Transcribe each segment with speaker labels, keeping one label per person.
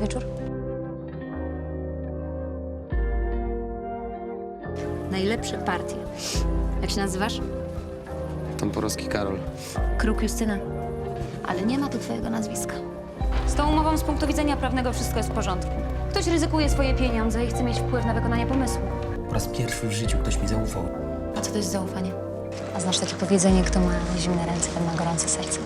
Speaker 1: wieczór? Najlepsze partie. Jak się nazywasz?
Speaker 2: Tamporowski Karol.
Speaker 1: Kruk Justyna. Ale nie ma tu twojego nazwiska. Z tą umową z punktu widzenia prawnego wszystko jest w porządku. Ktoś ryzykuje swoje pieniądze i chce mieć wpływ na wykonanie pomysłu.
Speaker 3: Po raz pierwszy w życiu ktoś mi zaufał.
Speaker 1: A co to jest zaufanie? A znasz takie powiedzenie, kto ma zimne ręce, ten ma gorące serce.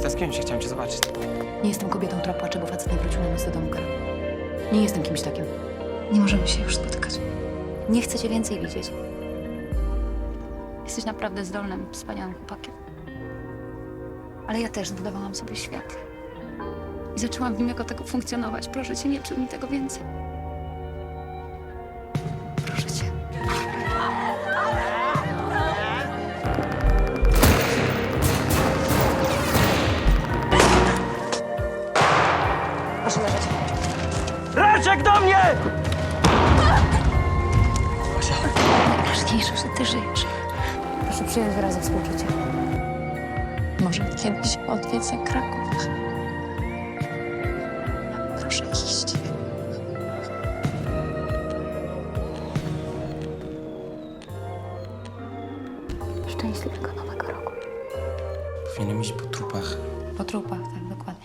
Speaker 2: Stęskiłem się, chciałem cię zobaczyć.
Speaker 4: Nie jestem kobietą, która płacze, bo facet nie wrócił na noc do domka. Nie jestem kimś takim.
Speaker 1: Nie możemy się już spotykać. Nie chcę cię więcej widzieć. Jesteś naprawdę zdolnym, wspaniałym chłopakiem. Ale ja też zbudowałam sobie świat. I zaczęłam w nim jako tego funkcjonować. Proszę cię, nie czyń mi tego więcej.
Speaker 5: Raczek do mnie!
Speaker 1: Najważniejsze, że ty żyjesz. Proszę przyjąć wyrazy współczucia. Może kiedyś odwiedzę Kraków. Proszę iść. Szczęśliwego nowego roku.
Speaker 3: Powinienem iść po trupach.
Speaker 1: Po trupach, tak, dokładnie.